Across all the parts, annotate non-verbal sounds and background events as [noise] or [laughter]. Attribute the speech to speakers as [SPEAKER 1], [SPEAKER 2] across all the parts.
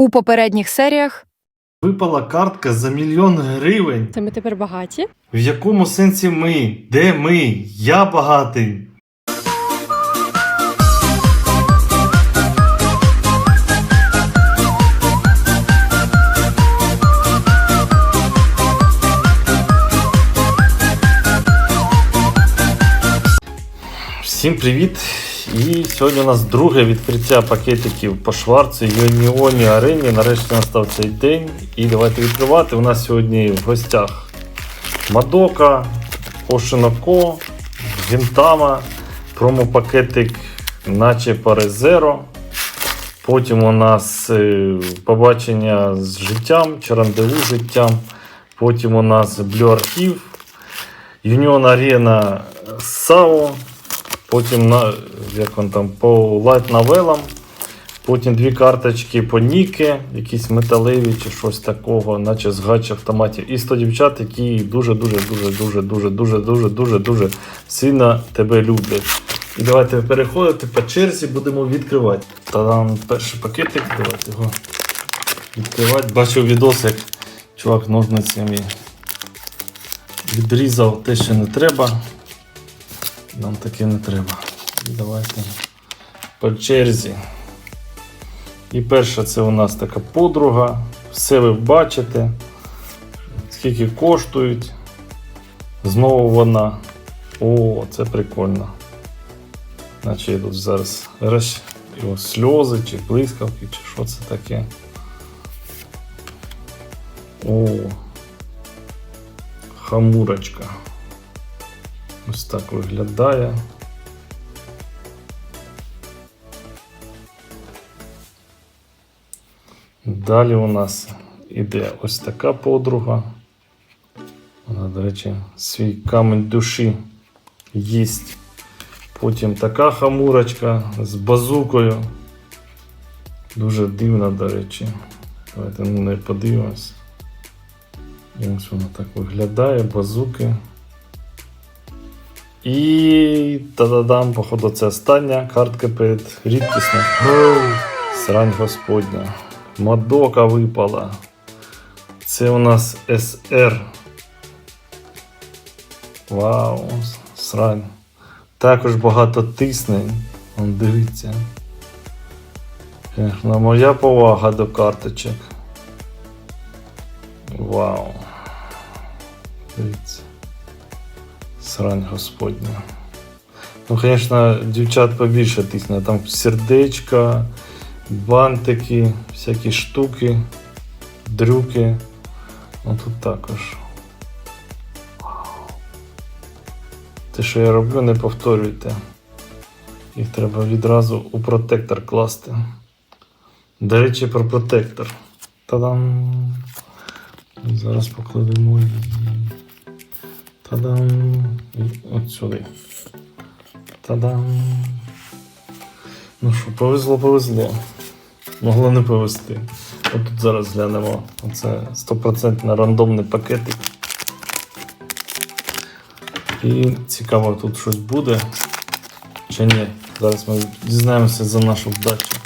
[SPEAKER 1] У попередніх серіях
[SPEAKER 2] Випала картка за мільйон гривень.
[SPEAKER 3] Це ми тепер багаті.
[SPEAKER 2] В якому сенсі ми? Де ми? Я багатий. Всім привіт! І сьогодні у нас друге відкриття пакетиків по Шварцу Юніоні Арені. Нарешті настав цей день. І давайте відкривати. У нас сьогодні в гостях Мадока, Ошиноко, Гінтама, промопакетик наче Парезеро. Потім у нас е, побачення з життям чи рандеву з життям. Потім у нас Blue Архів, Union Arena САО. Потім на, як он там, по лайт новелам. Потім дві карточки по Ніки, якісь металеві чи щось такого, наче з гач автоматів. І 100 дівчат, які дуже-дуже дуже дуже дуже дуже дуже дуже дуже сильно тебе люблять. І давайте переходити по черзі, будемо відкривати. Та-дам, перший пакетик, давайте його відкривати. Бачив відос, як чувак ножницями відрізав те, що не треба. Нам таке не треба. Давайте по черзі. І перша це у нас така подруга. Все ви бачите. Скільки коштують. Знову вона. О, це прикольно. Наче йдуть зараз роз... його сльози чи блискавки, чи що це таке. О. Хамурочка. Ось так виглядає. Далі у нас іде ось така подруга. Вона, до речі, свій камінь душі їсть. Потім така хамурочка з базукою. Дуже дивна, до речі. Давайте на неї подивимось. І ось вона так виглядає, базуки. І та-да-дам, походу, це остання картка перед рідкісною. Оу, Срань Господня. Мадока випала. Це у нас СР. Вау, срань. Також багато тисне. Он дивіться. Конечно, моя повага до карточок. Вау. Дивіться. Срань Господня. Ну, звісно, дівчат побільше тисне. Там сердечка, бантики, всякі штуки, дрюки. Ну тут також. Те, що я роблю, не повторюйте. Їх треба відразу у протектор класти. До речі, про протектор. Та-дам! Зараз покладемо її. Та-дам! І От сюди. Та-дам! Ну що, повезло, повезло. Могло не повезти. От тут зараз глянемо. Оце 100% рандомний пакетик. І цікаво, тут щось буде чи ні. Зараз ми дізнаємося за нашу вдачу.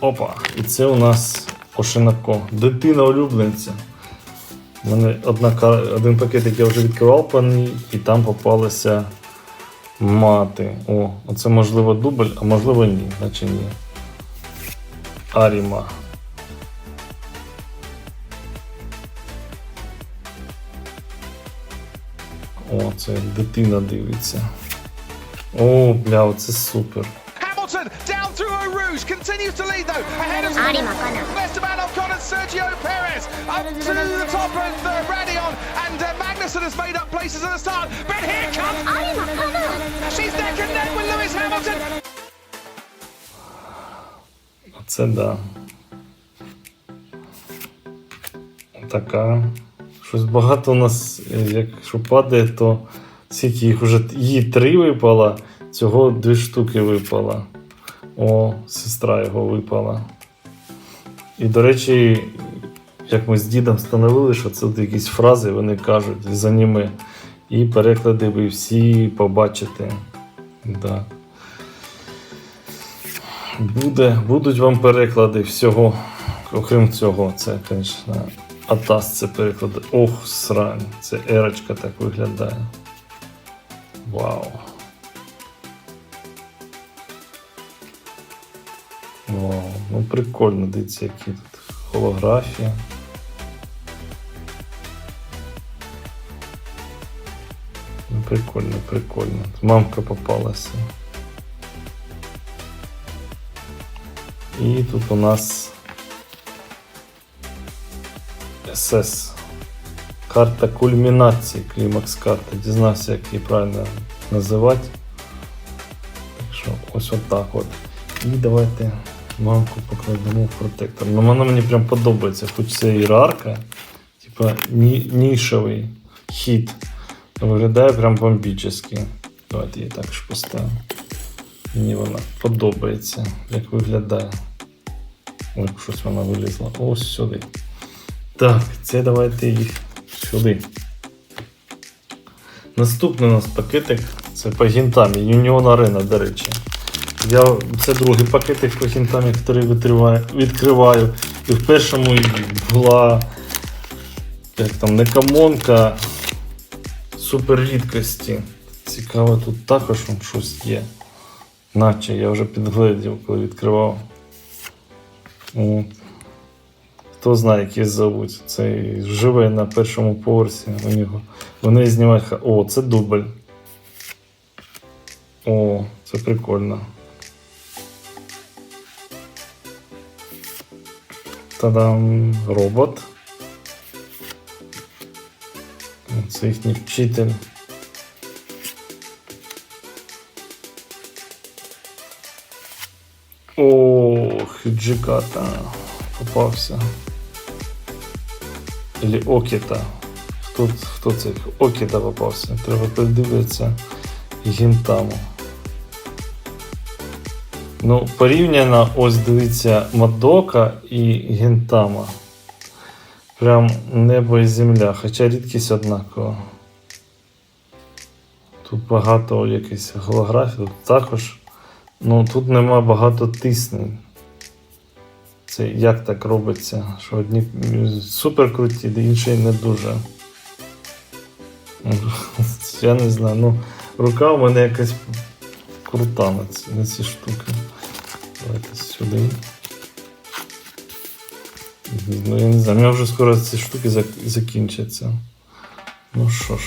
[SPEAKER 2] Опа! І це у нас Ошинако. Дитина улюбленця. У мене одна, один пакетик я вже відкривав по ній, і там попалися мати. О, оце можливо дубль, а можливо ні, наче ні. Аріма. О, це дитина дивиться. О, бля, це супер.
[SPEAKER 4] Rouge continues to lead though ahead of Esteban Ocon and Sergio Perez up to the top of uh, Radion and uh, Magnussen has made up places at the start but here comes she's neck and neck with Lewis Hamilton
[SPEAKER 2] да. Така. Щось багато у нас, е, якщо падає, то скільки їх уже її три випало, цього дві штуки випало. О, сестра його випала. І, до речі, як ми з дідом встановили, що це якісь фрази, вони кажуть з аніме. І переклади ви всі побачите. Да. Буде, будуть вам переклади всього. Окрім цього, це, звісно, Атас це переклади. Ох, срань. Це ерочка так виглядає. Вау, прикольно, дивіться, які тут холографії. Ну, прикольно, прикольно. Мамка попалася. І тут у нас СС. Карта кульмінації, клімакс карта. Дізнався, як її правильно називати. Так що ось отак от. І давайте мамку покладемо в протектор. Ну вона мені прям подобається, хоч це ієрарка, типа ні, нішевий хід. Виглядає прям бомбічно. Давайте її так ж поставимо. Мені вона подобається, як виглядає. Ой, щось вона вилізла. Ось сюди. Так, це давайте їх сюди. Наступний у нас пакетик це по гінтамі. Union Arena, до речі. Я, це другий пакетик по гінтамі, який відкриваю. І в першому була як там, не камонка супер рідкості. Цікаво, тут також щось є. Наче я вже підгледів, коли відкривав. От. Хто знає, як її зовуть. Цей живе на першому поверсі у нього. Вони знімають. О, це дубль. О, це прикольно. Та-дам, робот. Це їхній вчитель. Ох, Джиката попався. Или Окіта. Хто, хто це? Окіта попався. Треба подивитися Гінтаму. Ну, порівняно, ось дивіться, Мадока і Гінтама. Прям небо і земля, хоча рідкість однакова. Тут багато якихось голографій, тут також. Ну, тут нема багато тиснень. Це як так робиться, що одні супер круті, інші не дуже. [laughs] Я не знаю, ну рука у мене якась крута на ці, на ці штуки. Давайте сюди. Ну, я не знаю, у мене вже скоро ці штуки зак- закінчаться. Ну що ж.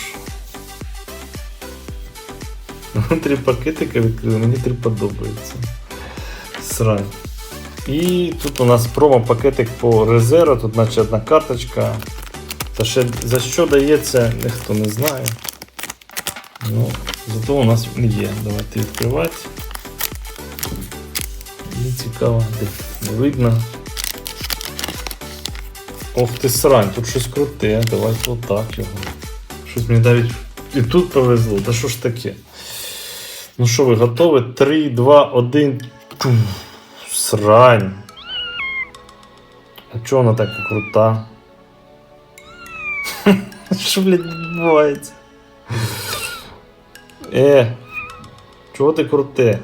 [SPEAKER 2] [laughs] Три пакетика відкрили, мені три подобаються. Срань. І тут у нас промо-пакетик по резерву, тут наче одна карточка. Та ще за що дається, ніхто не знає. Ну, зато у нас є. Давайте відкривати. Цікаво, де не видно. Ох ти срань, тут щось круте. Давайте отак його. Щось мені навіть і тут повезло. Та що ж таке? Ну що, ви готові? 3, 2, 1. Тум. Срань. А чого вона така крута? [laughs] Що, блядь, відбувається? Е, чого ти круте?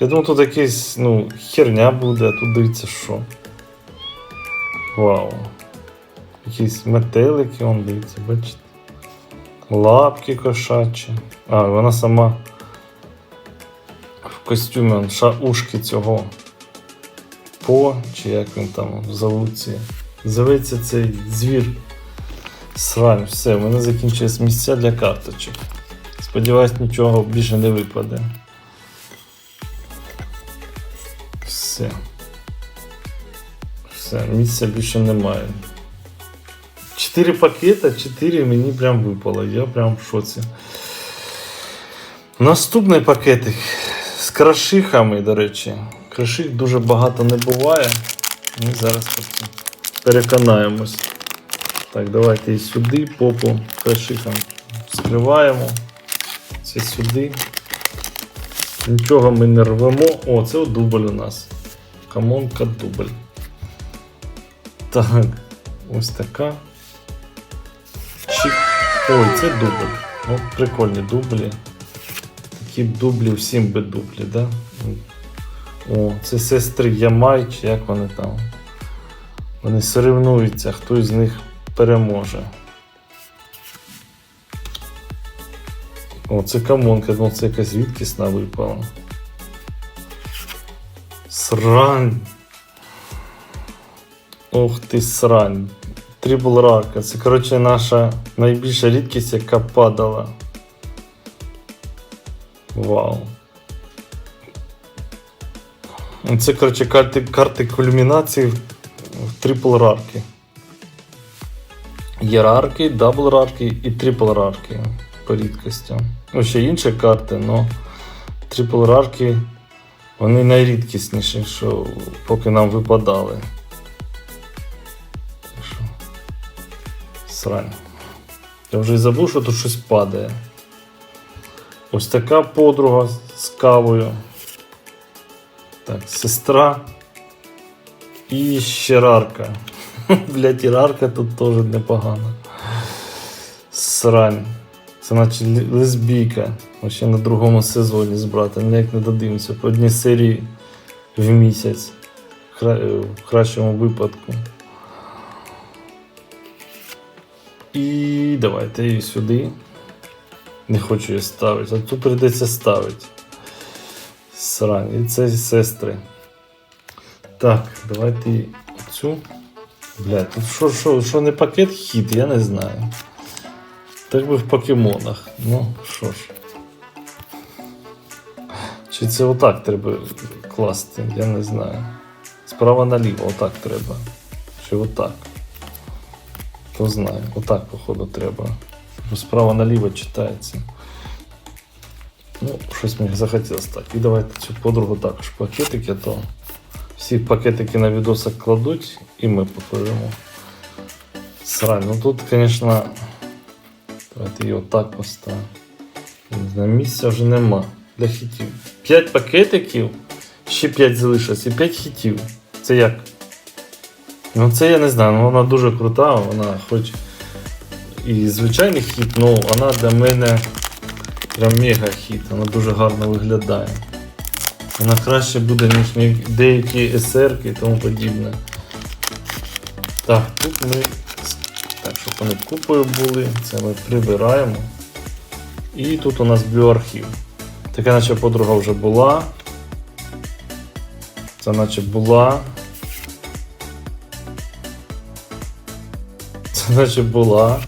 [SPEAKER 2] Я думав, тут якась, ну, херня буде, а тут дивіться що. Вау. Якісь метелики, он дивіться, бачите. Лапки кошачі. А, вона сама в костюмі ушки цього. По, чи як він там в завуці. Зоветься цей звір. Срань, все, в мене закінчились місця для карточок. Сподіваюсь, нічого більше не випаде. Все. Все, місця більше немає. Чотири пакета, чотири мені прям випало. Я прям в шоці. Наступний пакетик з крашихами, до речі. Краших дуже багато не буває. Ми зараз просто переконаємось. Так, давайте і сюди, попу крашихам скриваємо. Це сюди. Нічого ми не рвемо. О, це дубль у нас. Камонка дубль. Так, ось така. Чик. Ой, це дубль. Ну, прикольні дублі. Такі дублі всім би дублі, да? О, це сестри Ямай, чи як вони там. Вони соревнуються, хто із них переможе. О, це камонка, ну це якась рідкісна випала. Срань. Ох ти срань. Трибл рака. Це, коротше, наша найбільша рідкість, яка падала. Вау. Це, коротше, карти, карти кульмінації в трипл рарки. Є рарки, дабл рарки і трипл рарки по рідкостям. Ну, ще інші карти, але трипл рарки вони найрідкісніші, що поки нам випадали. Срань. Я вже і забув, що тут щось падає. Ось така подруга з кавою. Так, сестра. І ще рарка. [laughs] Блять, і рарка тут теж непогана. Срань. Це наче лесбійка. Ми ще на другому сезоні з братом. Ніяк не додивимося. По одній серії в місяць. Е, В кращому випадку. І давайте її сюди. Не хочу її ставити, а тут прийдеться ставити. Срань. І це сестри. Так, давайте і цю. Блядь, тут що, що, що не пакет хід, я не знаю. Так би в покемонах. Ну, що ж. Чи це отак треба класти, я не знаю. Справа наліво, отак треба. Чи отак. Хто знає, отак, походу, треба. Справа наліво читається. Ну, щось мені захотілося так. І давайте цю подругу також пакетики, то всі пакетики на відосах кладуть і ми покладемо. Срань. Ну тут, звісно, давайте її отак поставимо. Не знаю, місця вже нема для хітів. 5 пакетиків, ще 5 залишилось і 5 хітів. Це як? Ну це я не знаю, ну вона дуже крута, вона хоч і звичайний хіт, ну вона для мене прям мега хіт, вона дуже гарно виглядає. Вона краще буде, ніж деякі SR і тому подібне. Так, тут ми. Так, щоб вони купою були, це ми прибираємо. І тут у нас блю-архів. Така наче подруга вже була. Це наче була. Це наче була.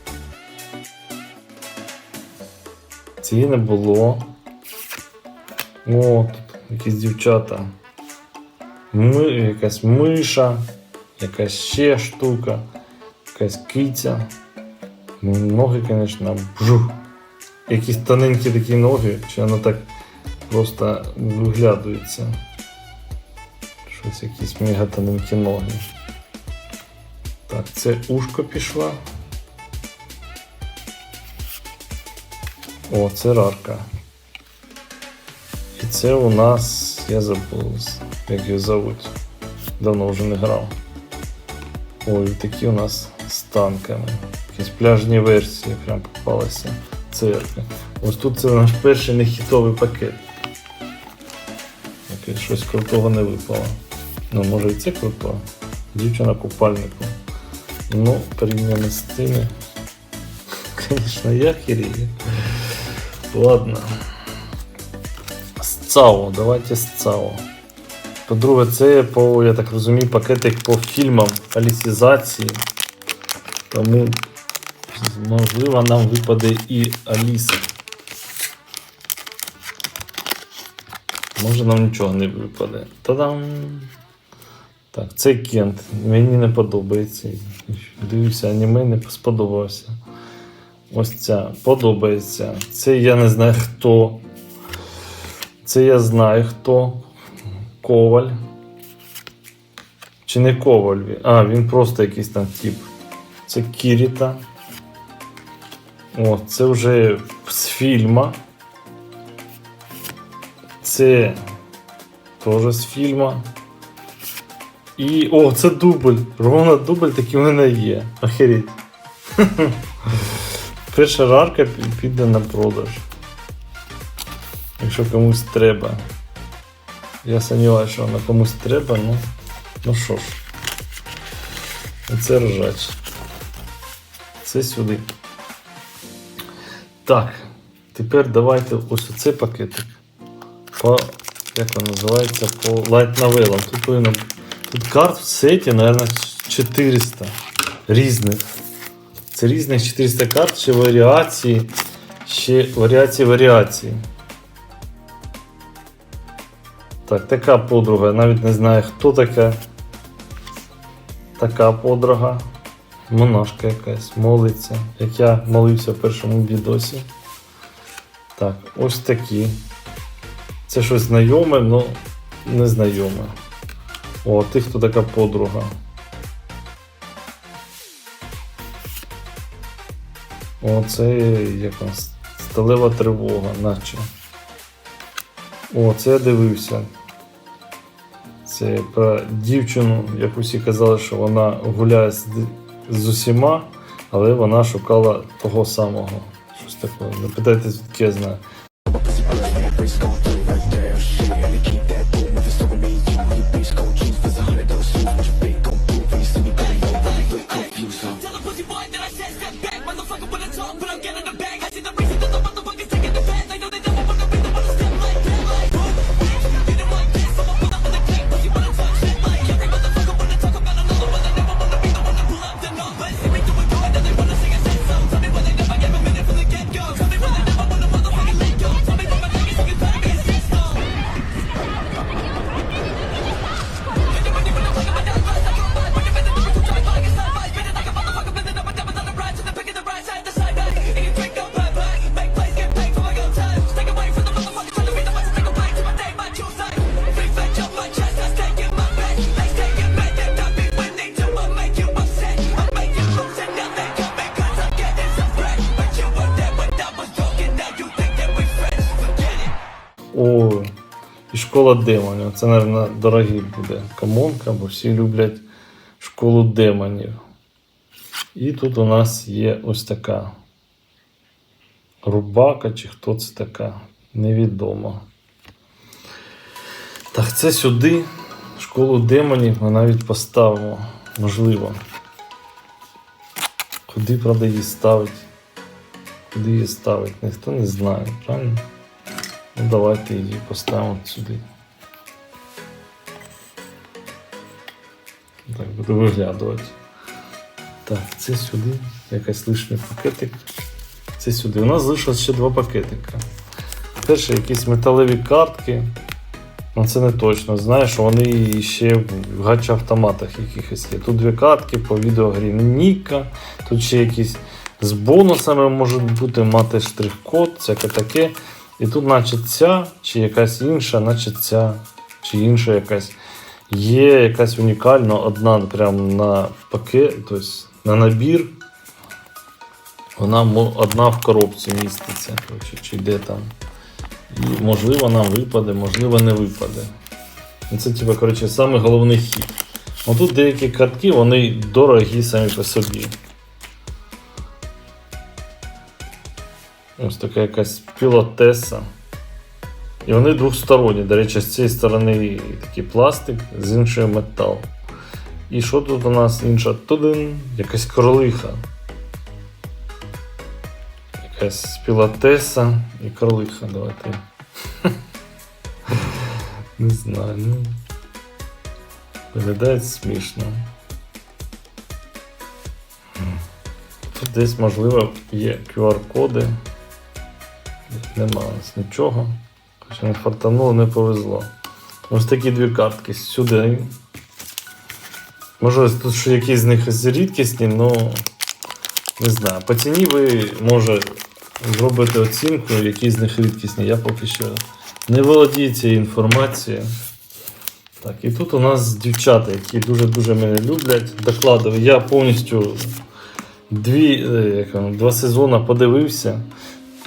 [SPEAKER 2] Цієї не було. О, тут якісь дівчата. Ми, якась миша, якась ще штука, якась киця. Ноги, звісно, бжух. Якісь тоненькі такі ноги, чи воно так просто виглядується. Щось якісь мегатоненькі ноги. Так, це ушко пішла. О, це рарка. І це у нас, я забув, як його зовуть. Давно вже не грав. Ой, такі у нас з танками. Якісь пляжні версії прям попалися. Церкви. Ось тут це наш перший нехітовий пакет. Якесь щось крутого не випало. Ну, може і це круто. Дівчина купальнику. Ну, порівняно з тими. Звісно, я хірію. Ладно. З ЦАО, давайте з ЦАО. По-друге, це по, я так розумію, пакетик по фільмам алісізації. Тому, можливо, нам випаде і Аліса. Може нам нічого не випаде. Та-дам! Так, це Кент. Мені не подобається. Дивився аніме, не сподобався. Ось ця подобається. Це я не знаю хто. Це я знаю хто. Коваль. Чи не Коваль? А, він просто якийсь там тип. Це Кіріта. О, це вже з фільма. Це теж з фільма. І. О, це дубль. Ровно дубль такий у мене є. Охереть. [laughs] Перша рарка пі- піде на продаж. Якщо комусь треба. Я сумніваюся, що вона комусь треба, ну, ну що ж. Оце ржач. Це сюди. Так, тепер давайте ось оцей пакетик. По, як він називається? По Light Novel. Тут повинно. Тут карт в сеті, мабуть, 400 різних. Це різних 400 карт, ще варіації, ще варіації варіації. Так, така подруга. Я навіть не знаю, хто така. Така подруга. Монашка якась, молиться. Як я молився в першому відосі. Так, ось такі. Це щось знайоме, але незнайоме. О, ти хто така подруга. О, це якась сталева тривога, наче. О, це я дивився. Це про дівчину, як усі казали, що вона гуляє з, з усіма, але вона шукала того самого. Щось таке. Не питайте, звідки я знаю. Школа демонів. Це, мабуть, дорогий буде комонка, бо всі люблять школу демонів. І тут у нас є ось така рубака, чи хто це така, невідомо. Так, це сюди. Школу демонів ми навіть поставимо. Можливо. Куди, правда, її ставить? Куди її ставить? Ніхто не знає, правильно? Ну, давайте її поставимо сюди. Буду виглядувати. Так, це сюди. Якась лишній пакетик. Це сюди. У нас залишилось ще два пакетика. Перше якісь металеві картки. Ну це не точно. Знаєш, вони ще в гача-автоматах якихось є. Тут дві картки по відеогрі Ніка. Тут ще якісь з бонусами можуть бути, мати штрих-код, всяке таке. І тут, наче ця, чи якась інша, наче ця, чи інша якась. Є якась унікальна, одна прям на пакет, тобто на набір. Вона одна в коробці міститься, чи де там. І можливо нам випаде, можливо не випаде. Ну, Це, типу, коротше, саме головний хід. Ну, тут деякі картки, вони дорогі самі по собі. Ось така якась пілотеса. І вони двосторонні. До речі, з цієї сторони такий пластик, з іншої метал. І що тут у нас інша? Тудин, якась кролиха. Якась пілотеса і кролиха. Давайте. [laughs] Не знаю, ну. Виглядає смішно. Тут десь, можливо, є QR-коди. Нема у нас нічого. Не фартануло, не повезло. Ось такі дві картки сюди. Може, тут ще якісь з них рідкісні, але не знаю. По ціні ви може зробити оцінку, які з них рідкісні. Я поки що не володію цією інформацією. Так, і тут у нас дівчата, які дуже-дуже мене люблять. Докладую. Я повністю дві, е, як два сезони подивився.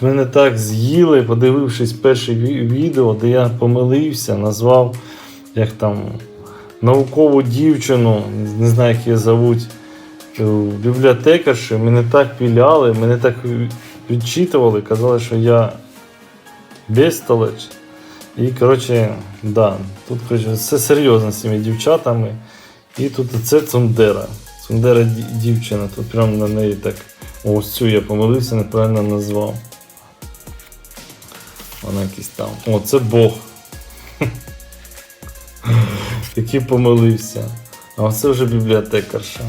[SPEAKER 2] Мене так з'їли, подивившись перше відео, де я помилився, назвав як там наукову дівчину, не знаю, як її зовуть, е, бібліотекарші. Мене так піляли, мене так відчитували, казали, що я безстолеч. І, коротше, да, тут коротше, все серйозно з цими дівчатами. І тут це Цундера. Цундера дівчина, тут прямо на неї так. Ось цю я помилився, неправильно назвав. Вона якийсь там. О, це Бог. Який помилився. А оце вже бібліотекарша.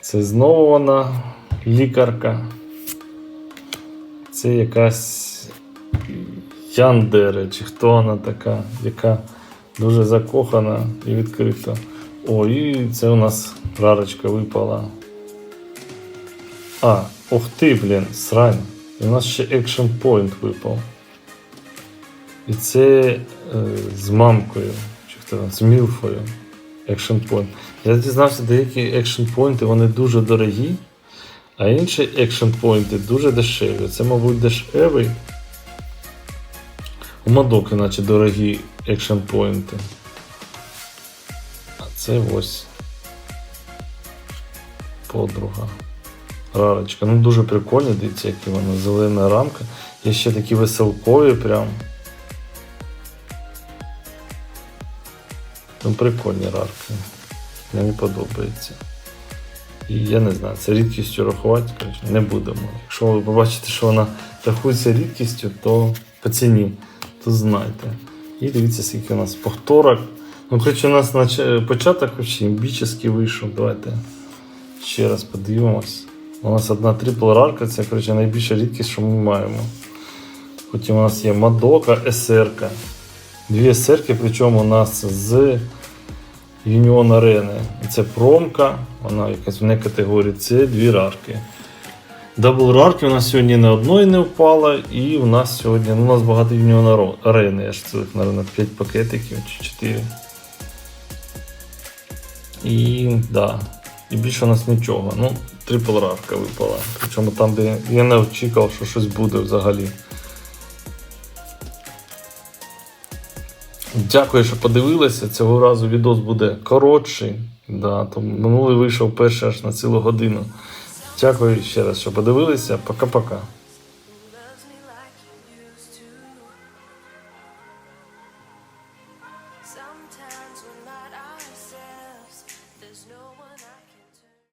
[SPEAKER 2] Це знову вона лікарка. Це якась Яндере, чи хто вона така, яка дуже закохана і відкрита. О, і це у нас рарочка випала. А, ух ти, блін, срань. І у нас ще Action Point випав. І це е, з мамкою, чи хто там, з Мілфою. Action Point. Я дізнався, деякі Action Point вони дуже дорогі, а інші Action Point дуже дешеві. Це, мабуть, дешевий. У Мадоки, наче дорогі Action Point. А це ось. Подруга. Рарочка. Ну дуже прикольні, дивіться, які вона зелена рамка. Є ще такі веселкові прям. Ну, прикольні рарки. Мені подобається. І я не знаю, це рідкістю рахувати, коротше, не будемо. Якщо ви побачите, що вона рахується рідкістю, то по ціні, то знайте. І дивіться, скільки у нас повторок. Ну, коротше, у нас початок вообще імбічний вийшов. Давайте ще раз подивимось. У нас одна трипл рарка, це коротше, найбільша рідкість, що ми маємо. Потім у нас є Мадока, СРК. Дві СРК, причому у нас з Юніон Арени. Це промка, вона якась вне категорії, це дві рарки. Дабл рарки у нас сьогодні не одної не впало, і у нас сьогодні ну, у нас багато Юніон Арени, аж цілих, мабуть, 5 пакетиків чи 4. І да. І більше у нас нічого. Ну, трипл рарка випала. Причому там, де я не очікував, що щось буде взагалі. Дякую, що подивилися. Цього разу відос буде коротший. Да, то минулий вийшов перший аж на цілу годину. Дякую ще раз, що подивилися. Пока-пока.